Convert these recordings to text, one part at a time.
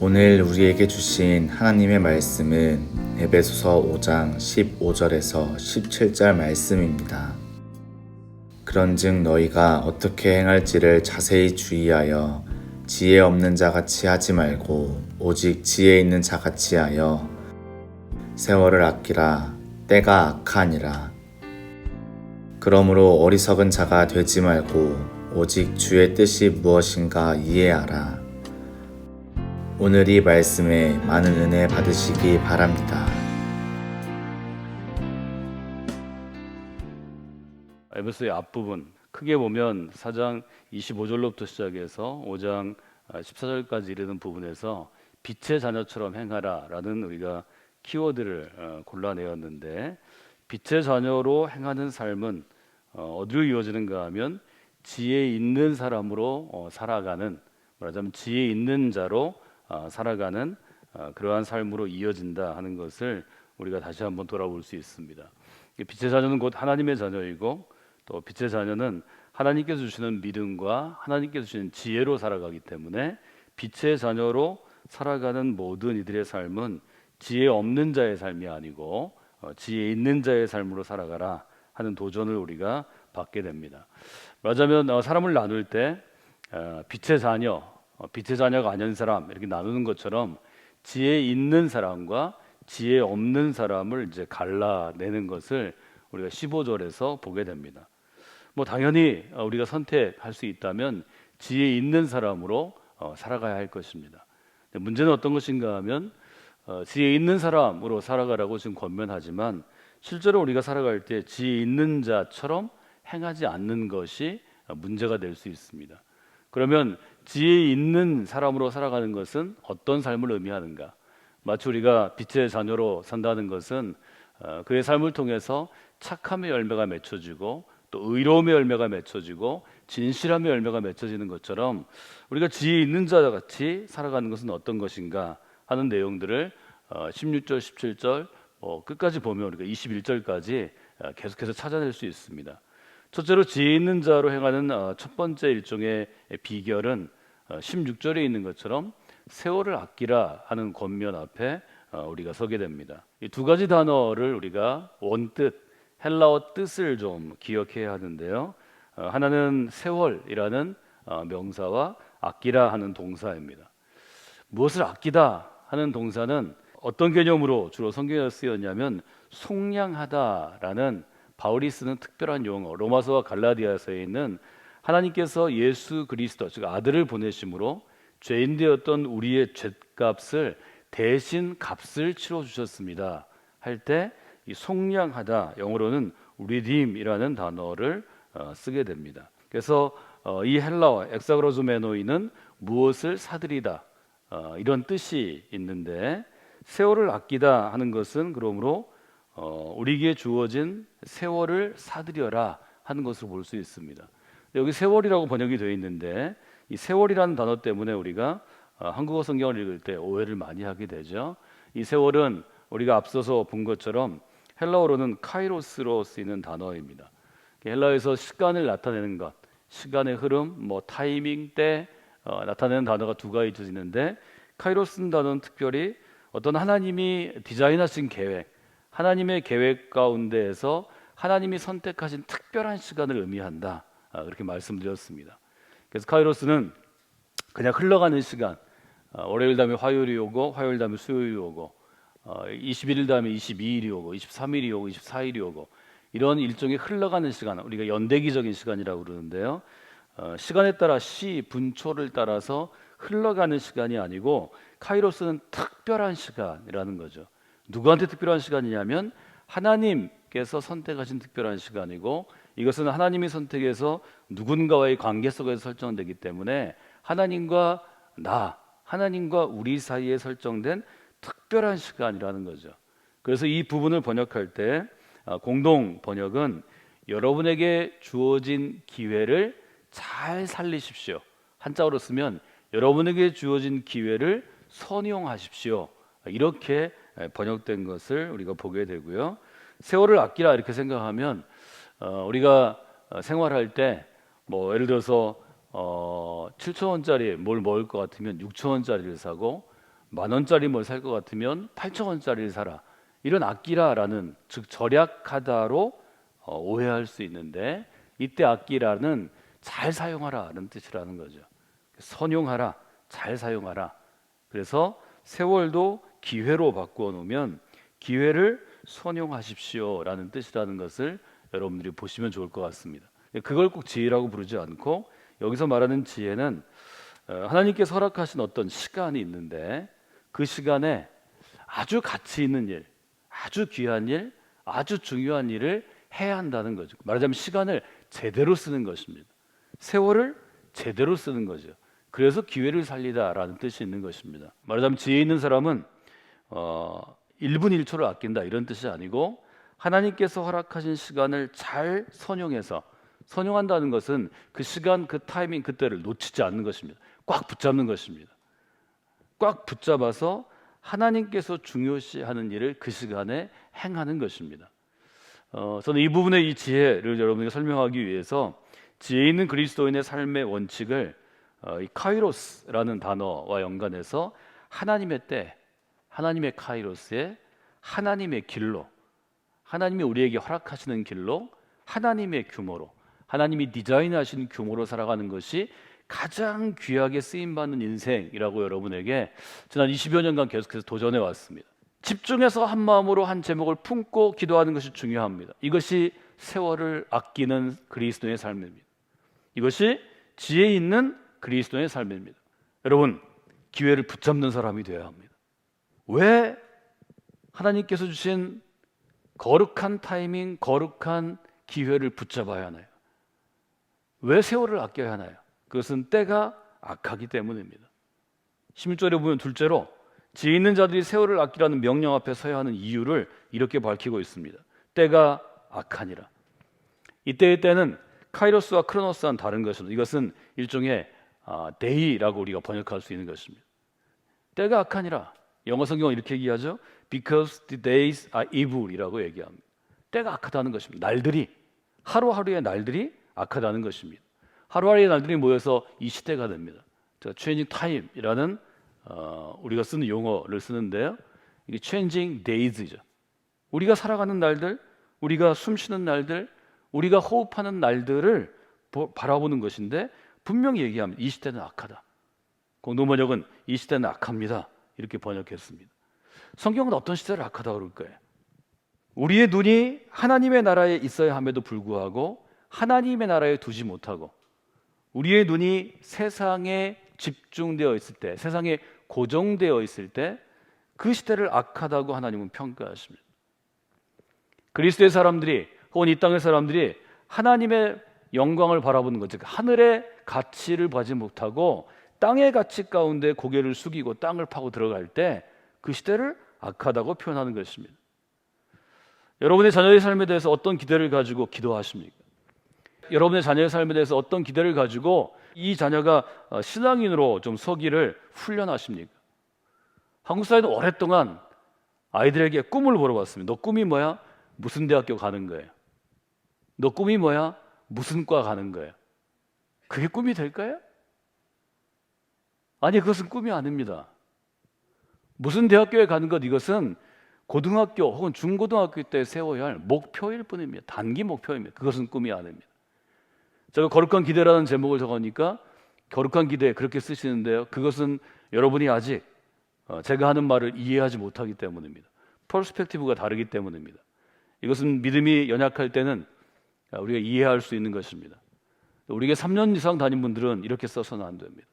오늘 우리에게 주신 하나님의 말씀은 에베소서 5장 15절에서 17절 말씀입니다. 그런즉 너희가 어떻게 행할지를 자세히 주의하여 지혜 없는 자 같이 하지 말고 오직 지혜 있는 자 같이 하여 세월을 아끼라 때가 악하니라. 그러므로 어리석은 자가 되지 말고 오직 주의 뜻이 무엇인가 이해하라. 오늘 이 말씀에 많은 은혜 받으시기 바랍니다. 에베소의 앞부분 크게 보면 4장 25절로부터 시작해서 5장 14절까지 이르는 부분에서 빛의 자녀처럼 행하라라는 우리가 키워드를 어, 골라내었는데 빛의 자녀로 행하는 삶은 어, 어디로 이어지는가 하면 지혜 있는 사람으로 어, 살아가는 말하자면 지혜 있는 자로 어, 살아가는 어, 그러한 삶으로 이어진다 하는 것을 우리가 다시 한번 돌아볼 수 있습니다. 이 빛의 자녀는 곧 하나님의 자녀이고 또 빛의 자녀는 하나님께서 주시는 믿음과 하나님께서 주시는 지혜로 살아가기 때문에 빛의 자녀로 살아가는 모든 이들의 삶은 지혜 없는 자의 삶이 아니고 어, 지혜 있는 자의 삶으로 살아가라 하는 도전을 우리가 받게 됩니다. 말하자면 어, 사람을 나눌 때 어, 빛의 자녀, 어, 빛의 자녀가 아닌 사람 이렇게 나누는 것처럼 지혜 있는 사람과 지혜 없는 사람을 이제 갈라내는 것을 우리가 15절에서 보게 됩니다. 뭐 당연히 어, 우리가 선택할 수 있다면 지혜 있는 사람으로 어, 살아가야 할 것입니다. 문제는 어떤 것인가 하면 어, 지혜 있는 사람으로 살아가라고 지금 권면하지만 실제로 우리가 살아갈 때 지혜 있는 자처럼 행하지 않는 것이 어, 문제가 될 수 있습니다. 그러면 지혜 있는 사람으로 살아가는 것은 어떤 삶을 의미하는가? 마치 우리가 빛의 자녀로 산다는 것은 어, 그의 삶을 통해서 착함의 열매가 맺혀지고 또 의로움의 열매가 맺혀지고 진실함의 열매가 맺혀지는 것처럼 우리가 지혜 있는 자 같이 살아가는 것은 어떤 것인가 하는 내용들을 어, 16절, 17절 뭐 끝까지 보면 우리가 21절까지 어, 계속해서 찾아낼 수 있습니다. 첫째로 지혜 있는 자로 행하는 어, 첫 번째 일종의 비결은 어, 16절에 있는 것처럼 세월을 아끼라 하는 권면 앞에 어, 우리가 서게 됩니다. 이 두 가지 단어를 우리가 원뜻 헬라어 뜻을 좀 기억해야 하는데요. 어, 하나는 세월이라는 어, 명사와 아끼라 하는 동사입니다. 무엇을 아끼다 하는 동사는 어떤 개념으로 주로 성경에 쓰였냐면 속량하다라는 바울이 쓰는 특별한 용어 로마서와 갈라디아서에 있는 하나님께서 예수 그리스도 즉 아들을 보내심으로 죄인 되었던 우리의 죄값을 대신 값을 치러 주셨습니다. 할 때 이 속량하다 영어로는 redeem이라는 단어를 어, 쓰게 됩니다. 그래서 어, 이 헬라어 엑사그로즈메노이는 무엇을 사들이다 어, 이런 뜻이 있는데 세월을 아끼다 하는 것은 그러므로 어, 우리에게 주어진 세월을 사들여라 하는 것으로 볼수 있습니다. 여기 세월이라고 번역이 되어 있는데 이 세월이라는 단어 때문에 우리가 어, 한국어 성경을 읽을 때 오해를 많이 하게 되죠. 이 세월은 우리가 앞서서 본 것처럼 헬라어로는 카이로스로 쓰이는 단어입니다. 헬라어에서 시간을 나타내는 것, 시간의 흐름, 뭐 타이밍 때 어, 나타내는 단어가 두 가지 있는데 카이로스는 단어는 특별히 어떤 하나님이 디자인하신 계획, 하나님의 계획 가운데에서 하나님이 선택하신 특별한 시간을 의미한다. 아, 그렇게 말씀드렸습니다. 그래서 카이로스는 그냥 흘러가는 시간, 어, 월요일 다음에 화요일이 오고 화요일 다음에 수요일이 오고 어, 21일 다음에 22일이 오고 23일이 오고 24일이 오고 이런 일종의 흘러가는 시간 우리가 연대기적인 시간이라고 그러는데요. 어, 시간에 따라 시 분초를 따라서 흘러가는 시간이 아니고 카이로스는 특별한 시간이라는 거죠. 누구한테 특별한 시간이냐면 하나님께서 선택하신 특별한 시간이고 이것은 하나님이 선택해서 누군가와의 관계 속에서 설정되기 때문에 하나님과 나, 하나님과 우리 사이에 설정된 특별한 시간이라는 거죠. 그래서 이 부분을 번역할 때 아, 공동 번역은 여러분에게 주어진 기회를 잘 살리십시오. 한자어로 쓰면 여러분에게 주어진 기회를 선용하십시오. 이렇게 번역된 것을 우리가 보게 되고요. 세월을 아끼라 이렇게 생각하면 어, 우리가 어, 생활할 때 뭐 예를 들어서 어, 7천 원짜리 뭘 먹을 것 같으면 6천 원짜리를 사고 만 원짜리 뭘 살 것 같으면 8천 원짜리를 사라. 이런 아끼라라는 즉 절약하다로 어, 오해할 수 있는데 이때 아끼라는 잘 사용하라는 뜻이라는 거죠. 선용하라, 잘 사용하라. 그래서 세월도 기회로 바꾸어 놓으면 기회를 선용하십시오라는 뜻이라는 것을 여러분들이 보시면 좋을 것 같습니다. 그걸 꼭 지혜라고 부르지 않고 여기서 말하는 지혜는 어, 하나님께서 허락하신 어떤 시간이 있는데 그 시간에 아주 가치 있는 일, 아주 귀한 일, 아주 중요한 일을 해야 한다는 거죠. 말하자면 시간을 제대로 쓰는 것입니다. 세월을 제대로 쓰는 거죠. 그래서 기회를 살리다라는 뜻이 있는 것입니다. 말하자면 지혜 있는 사람은 어, 1분 1초를 아낀다 이런 뜻이 아니고 하나님께서 허락하신 시간을 잘 선용해서 선용한다는 것은 그 시간 그 타이밍 그때를 놓치지 않는 것입니다. 꽉 붙잡는 것입니다. 꽉 붙잡아서 하나님께서 중요시하는 일을 그 시간에 행하는 것입니다. 어, 저는 이 부분의 이 지혜를 여러분에게 설명하기 위해서 지혜 있는 그리스도인의 삶의 원칙을 어, 이 카이로스라는 단어와 연관해서 하나님의 때, 하나님의 카이로스에 하나님의 길로, 하나님이 우리에게 허락하시는 길로, 하나님의 규모로, 하나님이 디자인하신 규모로 살아가는 것이 가장 귀하게 쓰임 받는 인생이라고 여러분에게 지난 20여 년간 계속해서 도전해 왔습니다. 집중해서 한 마음으로 한 제목을 품고 기도하는 것이 중요합니다. 이것이 세월을 아끼는 그리스도의 삶입니다. 이것이 지혜 있는 그리스도의 삶입니다. 여러분, 기회를 붙잡는 사람이 되어야 합니다. 왜 하나님께서 주신 거룩한 타이밍, 거룩한 기회를 붙잡아야 하나요? 왜 세월을 아껴야 하나요? 그것은 때가 악하기 때문입니다. 16절에 보면 둘째로 지혜 있는 자들이 세월을 아끼라는 명령 앞에 서야 하는 이유를 이렇게 밝히고 있습니다. 때가 악하니라. 이때의 때는 카이로스와 크로노스와는 다른 것입니다. 이것은 일종의 아, 데이라고 우리가 번역할 수 있는 것입니다. 때가 악하니라. 영어 성경은 이렇게 얘기하죠. Because the days are evil이라고 얘기합니다. 때가 악하다는 것입니다. 날들이 하루하루의 날들이 악하다는 것입니다. 하루하루의 날들이 모여서 이 시대가 됩니다. 제가 changing time이라는 어, 우리가 쓰는 용어를 쓰는데요. 이게 changing days죠. 우리가 살아가는 날들, 우리가 숨쉬는 날들, 우리가 호흡하는 날들을 보, 바라보는 것인데 분명히 얘기합니다. 이 시대는 악하다. 공동번역은 이 시대는 악합니다. 이렇게 번역했습니다. 성경은 어떤 시대를 악하다고 그럴까요? 우리의 눈이 하나님의 나라에 있어야 함에도 불구하고 하나님의 나라에 두지 못하고 우리의 눈이 세상에 집중되어 있을 때, 세상에 고정되어 있을 때 그 시대를 악하다고 하나님은 평가하십니다. 그리스도의 사람들이 혹은 이 땅의 사람들이 하나님의 영광을 바라보는 것, 즉 하늘의 가치를 보지 못하고 땅의 가치 가운데 고개를 숙이고 땅을 파고 들어갈 때 그 시대를 악하다고 표현하는 것입니다. 여러분의 자녀의 삶에 대해서 어떤 기대를 가지고 기도하십니까? 여러분의 자녀의 삶에 대해서 어떤 기대를 가지고 이 자녀가 어, 신앙인으로 좀 서기를 훈련하십니까? 한국 사회는 오랫동안 아이들에게 꿈을 물어봤습니다. 너 꿈이 뭐야? 무슨 대학교 가는 거예요? 너 꿈이 뭐야? 무슨 과 가는 거예요? 그게 꿈이 될까요? 아니, 그것은 꿈이 아닙니다. 무슨 대학교에 가는 것 이것은 고등학교 혹은 중고등학교 때 세워야 할 목표일 뿐입니다. 단기 목표입니다. 그것은 꿈이 아닙니다. 제가 거룩한 기대라는 제목을 적으니까 거룩한 기대 그렇게 쓰시는데요. 그것은 여러분이 아직 어, 제가 하는 말을 이해하지 못하기 때문입니다. 퍼스펙티브가 다르기 때문입니다. 이것은 믿음이 연약할 때는 우리가 이해할 수 있는 것입니다. 우리에게 3년 이상 다닌 분들은 이렇게 써서는 안 됩니다.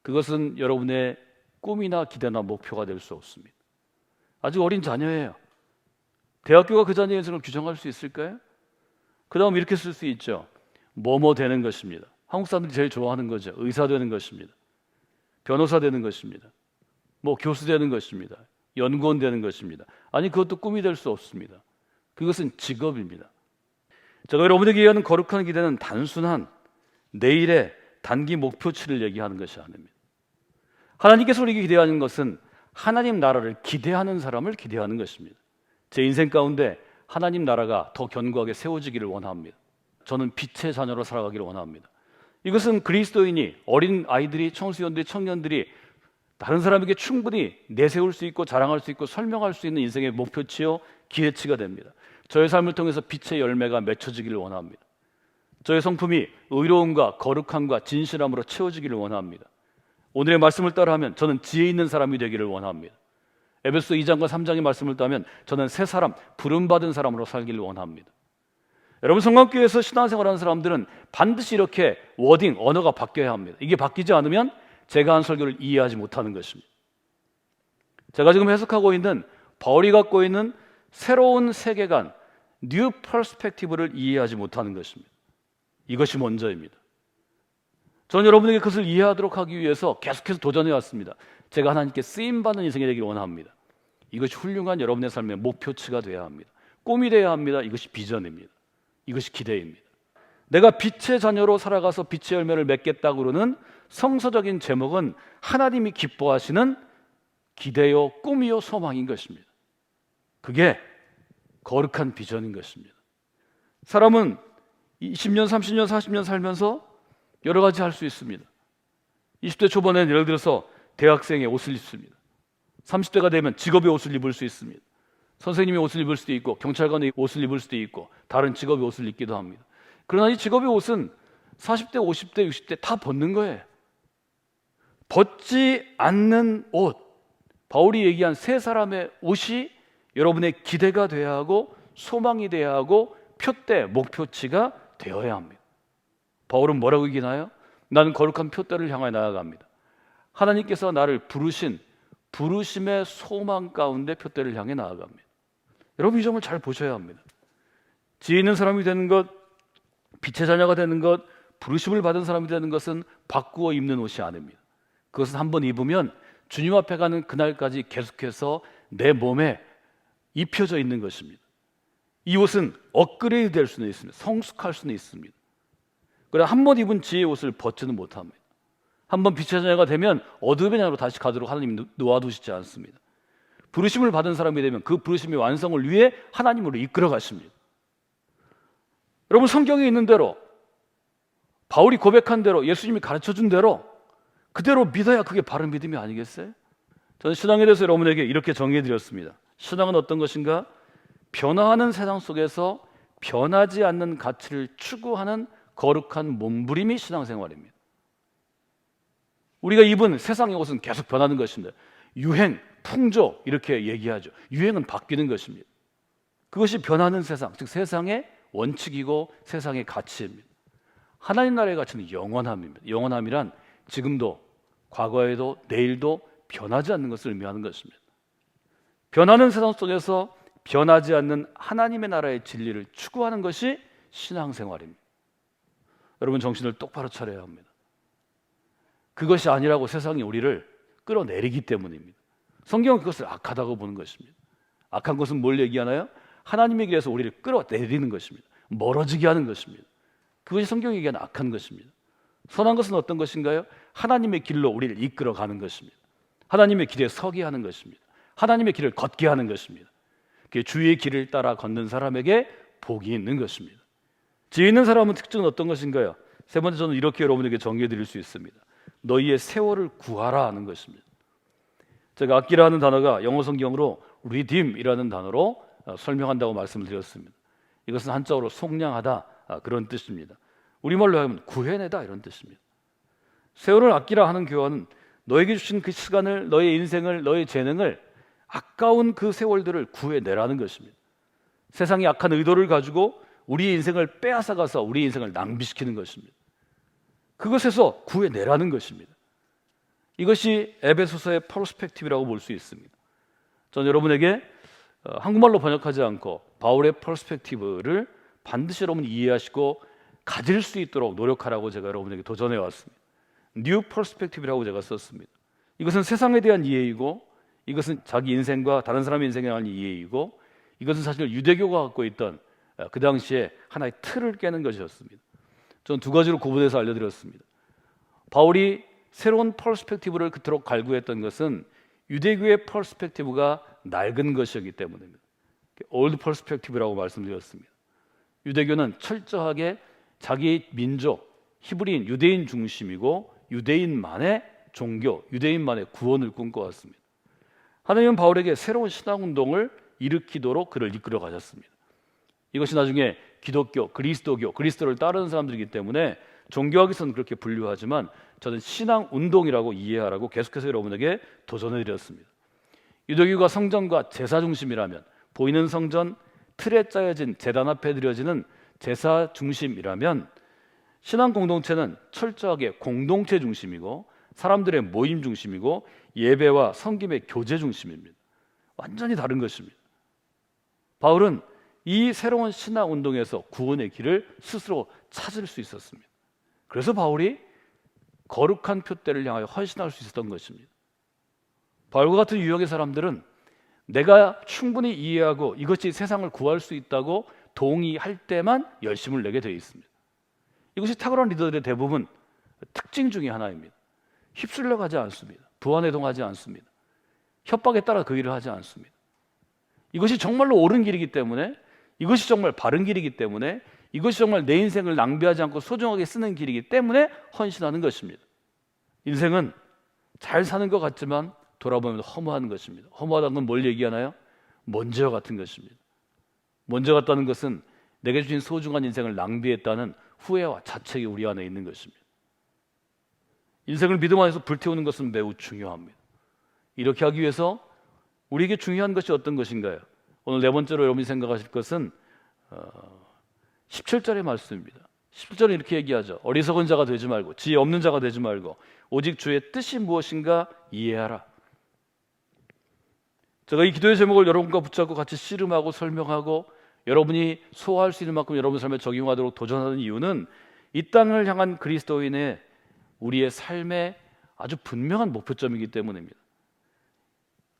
그것은 여러분의 꿈이나 기대나 목표가 될 수 없습니다. 아직 어린 자녀예요. 대학교가 그 자녀의 인생을 규정할 수 있을까요? 그 다음 이렇게 쓸 수 있죠. 뭐뭐 되는 것입니다. 한국 사람들이 제일 좋아하는 거죠. 의사 되는 것입니다. 변호사 되는 것입니다. 뭐 교수 되는 것입니다. 연구원 되는 것입니다. 아니 그것도 꿈이 될 수 없습니다. 그것은 직업입니다. 제가 여러분에게 얘기하는 거룩한 기대는 단순한 내일의 단기 목표치를 얘기하는 것이 아닙니다. 하나님께서 우리에게 기대하는 것은 하나님 나라를 기대하는 사람을 기대하는 것입니다. 제 인생 가운데 하나님 나라가 더 견고하게 세워지기를 원합니다. 저는 빛의 자녀로 살아가기를 원합니다. 이것은 그리스도인이 어린 아이들이 청소년들이 청년들이 다른 사람에게 충분히 내세울 수 있고 자랑할 수 있고 설명할 수 있는 인생의 목표치요 기대치가 됩니다. 저의 삶을 통해서 빛의 열매가 맺혀지기를 원합니다. 저의 성품이 의로움과 거룩함과 진실함으로 채워지기를 원합니다. 오늘의 말씀을 따라하면 저는 지혜 있는 사람이 되기를 원합니다. 에베소 2장과 3장의 말씀을 따면 저는 새 사람, 부름 받은 사람으로 살기를 원합니다. 여러분 성광교회에서 신앙생활하는 사람들은 반드시 이렇게 워딩, 언어가 바뀌어야 합니다. 이게 바뀌지 않으면 제가 한 설교를 이해하지 못하는 것입니다. 제가 지금 해석하고 있는 바울이 갖고 있는 새로운 세계관, 뉴 퍼스펙티브를 이해하지 못하는 것입니다. 이것이 먼저입니다. 저는 여러분에게 그것을 이해하도록 하기 위해서 계속해서 도전해 왔습니다. 제가 하나님께 쓰임 받는 인생이 되기를 원합니다. 이것이 훌륭한 여러분의 삶의 목표치가 되어야 합니다. 꿈이 되어야 합니다. 이것이 비전입니다. 이것이 기대입니다. 내가 빛의 자녀로 살아가서 빛의 열매를 맺겠다고 그러는 성서적인 제목은 하나님이 기뻐하시는 기대요, 꿈이요, 소망인 것입니다. 그게 거룩한 비전인 것입니다. 사람은 20년, 30년, 40년 살면서 여러 가지 할 수 있습니다. 20대 초반에는 예를 들어서 대학생의 옷을 입습니다. 30대가 되면 직업의 옷을 입을 수 있습니다. 선생님의 옷을 입을 수도 있고 경찰관의 옷을 입을 수도 있고 다른 직업의 옷을 입기도 합니다. 그러나 이 직업의 옷은 40대, 50대, 60대 다 벗는 거예요. 벗지 않는 옷. 바울이 얘기한 세 사람의 옷이 여러분의 기대가 돼야 하고 소망이 돼야 하고 표대, 목표치가 되어야 합니다. 바울은 뭐라고 얘기나요? 나는 거룩한 표대를 향해 나아갑니다. 하나님께서 나를 부르신 부르심의 소망 가운데 표대를 향해 나아갑니다. 여러분 이 점을 잘 보셔야 합니다. 지혜 있는 사람이 되는 것, 빛의 자녀가 되는 것, 부르심을 받은 사람이 되는 것은 바꾸어 입는 옷이 아닙니다. 그것은 한번 입으면 주님 앞에 가는 그날까지 계속해서 내 몸에 입혀져 있는 것입니다. 이 옷은 업그레이드 될 수는 있습니다. 성숙할 수는 있습니다. 그러나 한 번 입은 지혜의 옷을 벗지는 못합니다. 한 번 빛의 자녀가 되면 어둠의 자녀로 다시 가도록 하나님이 놓아두시지 않습니다. 부르심을 받은 사람이 되면 그 부르심의 완성을 위해 하나님으로 이끌어 가십니다. 여러분 성경에 있는 대로 바울이 고백한 대로 예수님이 가르쳐 준 대로 그대로 믿어야 그게 바른 믿음이 아니겠어요? 저는 신앙에 대해서 여러분에게 이렇게 정의해 드렸습니다. 신앙은 어떤 것인가? 변화하는 세상 속에서 변하지 않는 가치를 추구하는 거룩한 몸부림이 신앙생활입니다. 우리가 입은 세상의 옷은 계속 변하는 것입니다. 유행, 풍조 이렇게 얘기하죠. 유행은 바뀌는 것입니다. 그것이 변하는 세상, 즉 세상의 원칙이고 세상의 가치입니다. 하나님 나라의 가치는 영원함입니다. 영원함이란 지금도 과거에도 내일도 변하지 않는 것을 의미하는 것입니다. 변하는 세상 속에서 변하지 않는 하나님의 나라의 진리를 추구하는 것이 신앙생활입니다. 여러분 정신을 똑바로 차려야 합니다. 그것이 아니라고 세상이 우리를 끌어내리기 때문입니다. 성경은 그것을 악하다고 보는 것입니다. 악한 것은 뭘 얘기하나요? 하나님에게 서 우리를 끌어내리는 것입니다. 멀어지게 하는 것입니다. 그것이 성경이 얘기하는 악한 것입니다. 선한 것은 어떤 것인가요? 하나님의 길로 우리를 이끌어 가는 것입니다. 하나님의 길에 서게 하는 것입니다. 하나님의 길을 걷게 하는 것입니다. 그 주의 길을 따라 걷는 사람에게 복이 있는 것입니다. 지혜 있는 사람은 특징은 어떤 것인가요? 세 번째 저는 이렇게 여러분에게 정리해 드릴 수 있습니다. 너희의 세월을 구하라 하는 것입니다. 제가 악기라는 단어가 영어 성경으로 redeem이라는 단어로 어, 설명한다고 말씀을 드렸습니다. 이것은 한자어로 속량하다 아, 그런 뜻입니다. 우리말로 하면 구해내다 이런 뜻입니다. 세월을 아끼라 하는 교환은 너에게 주신 그 시간을 너의 인생을 너의 재능을 아까운 그 세월들을 구해내라는 것입니다. 세상의 악한 의도를 가지고 우리의 인생을 빼앗아가서 우리의 인생을 낭비시키는 것입니다. 그것에서 구해내라는 것입니다. 이것이 에베소서의 퍼스펙티브라고 볼 수 있습니다. 전 여러분에게 어, 한국말로 번역하지 않고 바울의 퍼스펙티브를 반드시 여러분 이해하시고 가질 수 있도록 노력하라고 제가 여러분에게 도전해 왔습니다. 뉴 퍼스펙티브라고 제가 썼습니다. 이것은 세상에 대한 이해이고 이것은 자기 인생과 다른 사람의 인생에 대한 이해이고 이것은 사실 유대교가 갖고 있던 어, 그 당시에 하나의 틀을 깨는 것이었습니다. 저는 두 가지로 구분해서 알려드렸습니다. 바울이 새로운 퍼스펙티브를 그토록 갈구했던 것은 유대교의 퍼스펙티브가 낡은 것이었기 때문입니다. 올드 퍼스펙티브라고 말씀드렸습니다. 유대교는 철저하게 자기 민족, 히브리인, 유대인 중심이고 유대인만의 종교, 유대인만의 구원을 꿈꿔왔습니다. 하나님은 바울에게 새로운 신앙 운동을 일으키도록 그를 이끌어 가셨습니다. 이것이 나중에 기독교, 그리스도교, 그리스도를 따르는 사람들이기 때문에 종교학에서는 그렇게 분류하지만 저는 신앙 운동이라고 이해하라고 계속해서 여러분에게 도전해 드렸습니다. 유대교가 성전과 제사 중심이라면 보이는 성전 틀에 짜여진 제단 앞에 드려지는 제사 중심이라면 신앙 공동체는 철저하게 공동체 중심이고 사람들의 모임 중심이고 예배와 성김의 교제 중심입니다. 완전히 다른 것입니다. 바울은 이 새로운 신앙 운동에서 구원의 길을 스스로 찾을 수 있었습니다. 그래서 바울이 거룩한 표대를 향하여 헌신할 수 있었던 것입니다. 바울과 같은 유형의 사람들은 내가 충분히 이해하고 이것이 세상을 구할 수 있다고 동의할 때만 열심을 내게 되어 있습니다. 이것이 탁월한 리더들의 대부분 특징 중의 하나입니다. 휩쓸려 가지 않습니다. 부안해동하지 않습니다. 협박에 따라 그 일을 하지 않습니다. 이것이 정말로 옳은 길이기 때문에 이것이 정말 바른 길이기 때문에 이것이 정말 내 인생을 낭비하지 않고 소중하게 쓰는 길이기 때문에 헌신하는 것입니다. 인생은 잘 사는 것 같지만 돌아보면 허무한 것입니다. 허무하다는 건 뭘 얘기하나요? 먼지와 같은 것입니다. 먼지 같다는 것은 내게 주신 소중한 인생을 낭비했다는 후회와 자책이 우리 안에 있는 것입니다. 인생을 믿음 안에서 불태우는 것은 매우 중요합니다. 이렇게 하기 위해서 우리에게 중요한 것이 어떤 것인가요? 오늘 네 번째로 여러분이 생각하실 것은 어, 17절의 말씀입니다. 17절은 이렇게 얘기하죠. 어리석은 자가 되지 말고 지혜 없는 자가 되지 말고 오직 주의 뜻이 무엇인가 이해하라. 제가 이 기도의 제목을 여러분과 붙잡고 같이 씨름하고 설명하고 여러분이 소화할 수 있는 만큼 여러분 삶에 적용하도록 도전하는 이유는 이 땅을 향한 그리스도인의 우리의 삶의 아주 분명한 목표점이기 때문입니다.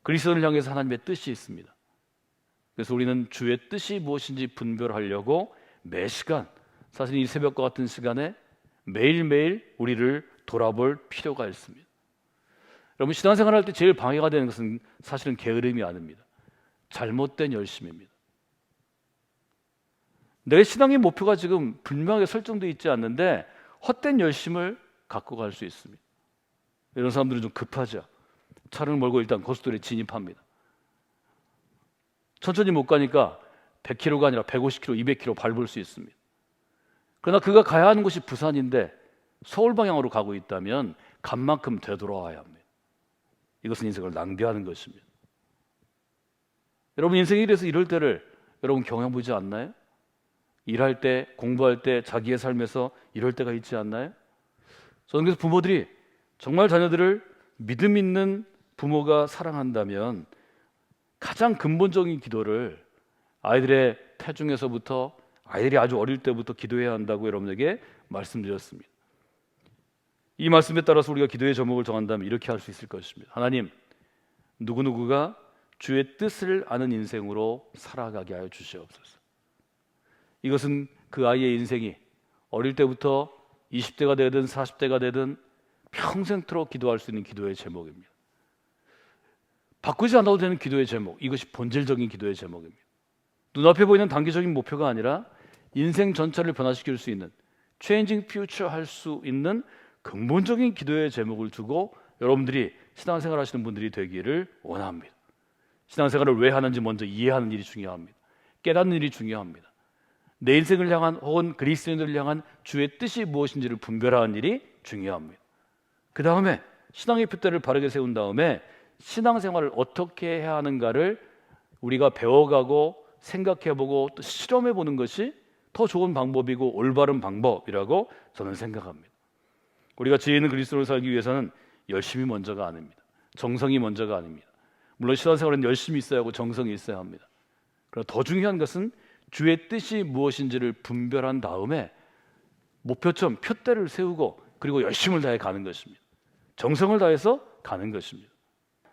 그리스도를 향해서 하나님의 뜻이 있습니다. 그래서 우리는 주의 뜻이 무엇인지 분별하려고 매 시간 사실 이 새벽과 같은 시간에 매일매일 우리를 돌아볼 필요가 있습니다. 여러분 신앙생활 할 때 제일 방해가 되는 것은 사실은 게으름이 아닙니다. 잘못된 열심입니다. 내 신앙의 목표가 지금 분명하게 설정되어 있지 않는데 헛된 열심을 갖고 갈 수 있습니다. 이런 사람들은 좀 급하죠. 차를 몰고 일단 고속도로에 진입합니다. 천천히 못 가니까 100km가 아니라 150km, 200km 밟을 수 있습니다. 그러나 그가 가야 하는 곳이 부산인데 서울 방향으로 가고 있다면 간 만큼 되돌아와야 합니다. 이것은 인생을 낭비하는 것입니다. 여러분 인생에 이래서 이럴 때를 여러분 경험 보지 않나요? 일할 때, 공부할 때, 자기의 삶에서 이럴 때가 있지 않나요? 저는 그래서 부모들이 정말 자녀들을 믿음 있는 부모가 사랑한다면 가장 근본적인 기도를 아이들의 태중에서부터 아이들이 아주 어릴 때부터 기도해야 한다고 여러분에게 말씀드렸습니다. 이 말씀에 따라서 우리가 기도의 제목을 정한다면 이렇게 할 수 있을 것입니다. 하나님, 누구누구가 주의 뜻을 아는 인생으로 살아가게 하여 주시옵소서. 이것은 그 아이의 인생이 어릴 때부터 20대가 되든 40대가 되든 평생토록 기도할 수 있는 기도의 제목입니다. 바꾸지 않아도 되는 기도의 제목. 이것이 본질적인 기도의 제목입니다. 눈앞에 보이는 단기적인 목표가 아니라 인생 전체를 변화시킬 수 있는 체인징 퓨처 할 수 있는 근본적인 기도의 제목을 두고 여러분들이 신앙생활 하시는 분들이 되기를 원합니다. 신앙생활을 왜 하는지 먼저 이해하는 일이 중요합니다. 깨닫는 일이 중요합니다. 내 인생을 향한 혹은 그리스도인들을 향한 주의 뜻이 무엇인지를 분별하는 일이 중요합니다. 그 다음에 신앙의 표대를 바르게 세운 다음에 신앙생활을 어떻게 해야 하는가를 우리가 배워가고 생각해보고 또 실험해보는 것이 더 좋은 방법이고 올바른 방법이라고 저는 생각합니다. 우리가 지혜 있는 그리스도를 살기 위해서는 열심이 먼저가 아닙니다. 정성이 먼저가 아닙니다. 물론 신앙생활은 열심히 있어야 하고 정성이 있어야 합니다. 그러나 더 중요한 것은 주의 뜻이 무엇인지를 분별한 다음에 목표점, 표대를 세우고 그리고 열심을 다해 가는 것입니다. 정성을 다해서 가는 것입니다.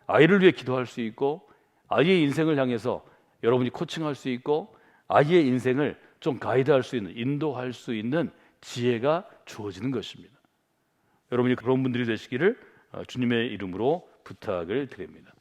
아이를 위해 기도할 수 있고 아이의 인생을 향해서 여러분이 코칭할 수 있고 아이의 인생을 좀 가이드할 수 있는 인도할 수 있는 지혜가 주어지는 것입니다. 여러분이 그런 분들이 되시기를 어, 주님의 이름으로 부탁을 드립니다.